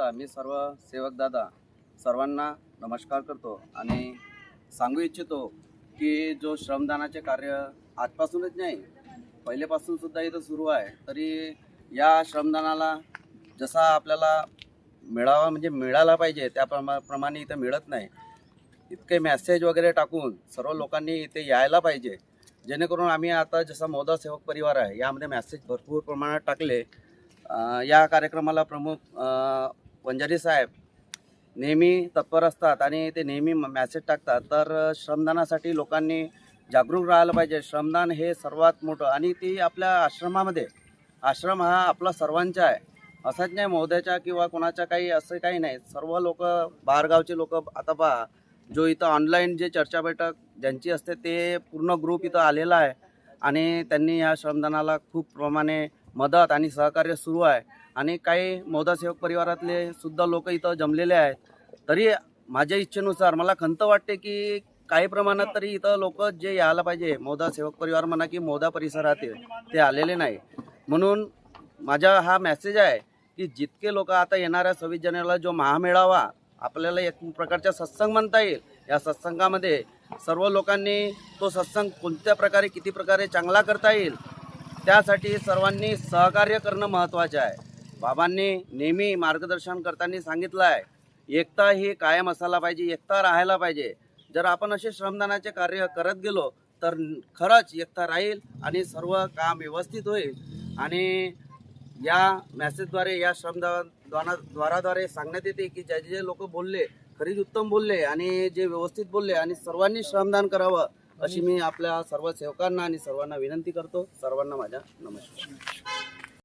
बोलता मी सर्व सेवक दादा सर्वांना नमस्कार करतो आणि सांगू इच्छितो की जो श्रमदानाचे कार्य आजपासूनच नाही पहिलेपासून सुद्धा इथं सुरू आहे. तरी या श्रमदानाला जसा आपल्याला मिळावा म्हणजे मिळाला पाहिजे त्या प्रमा प्रमाणे इथं मिळत नाही. इतके मॅसेज वगैरे टाकून सर्व लोकांनी इथे यायला पाहिजे. जेणेकरून आम्ही आता जसा मोदा सेवक परिवार आहे यामध्ये मॅसेज भरपूर प्रमाणात टाकले. या कार्यक्रमाला प्रमुख वंजारी साहेब नेहमी तत्पर असतात आणि ते नेहमी मॅसेज टाकतात. तर श्रमदानासाठी लोकांनी जागरूक राहिलं पाहिजे. श्रमदान हे सर्वात मोठं आणि ती आपल्या आश्रमामध्ये आश्रम हा आपला सर्वांचा आहे. असंच नाही मोद्याच्या किंवा कोणाच्या काही असं काही नाही. सर्व लोक बाहेरगावचे लोक आता पहा जो इथं ऑनलाईन जे चर्चा बैठक ज्यांची असते ते पूर्ण ग्रुप इथं आलेला आहे. आणि त्यांनी या श्रमदानाला खूप प्रमाणे मदत आणि सहकार्य सुरू आहे. आणि काही मोदा सेवक परिवारातले सुद्धा लोक इथं जमलेले आहेत. तरी माझ्या इच्छेनुसार मला खंत वाटते की काही प्रमाणात तरी इथं लोक जे यायला पाहिजे मोदा सेवक परिवार म्हणा की मोदा परिसरातील ते आलेले नाही. म्हणून माझा हा मेसेज आहे की जितके लोक आता येणाऱ्या सव्वीस जानेवारीला जो महामेळावा आपल्याला एक प्रकारचा सत्संग म्हणता येईल या सत्संगामध्ये सर्व लोकांनी तो सत्संग कोणत्या प्रकारे किती प्रकारे चांगला करता येईल त्यासाठी सर्वांनी सहकार्य करणं महत्त्वाचं आहे. बाबांनी नेहमी मार्गदर्शन करताना सांगितलं आहे एकता ही कायम असायला पाहिजे एकता राहायला पाहिजे. जर आपण असे श्रमदानाचे कार्य करत गेलो तर खरंच एकता राहील आणि सर्व काम व्यवस्थित होईल. आणि या मॅसेजद्वारे या श्रमदाना द्वाराद्वारे सांगण्यात येते की जे जे लोक बोलले खरीच उत्तम बोलले आणि जे व्यवस्थित बोलले आणि सर्वांनी श्रमदान करावं अशी मी आपल्या सर्व सेवकांना आणि सर्वांना विनंती करतो. सर्वांना माझ्या नमस्कार.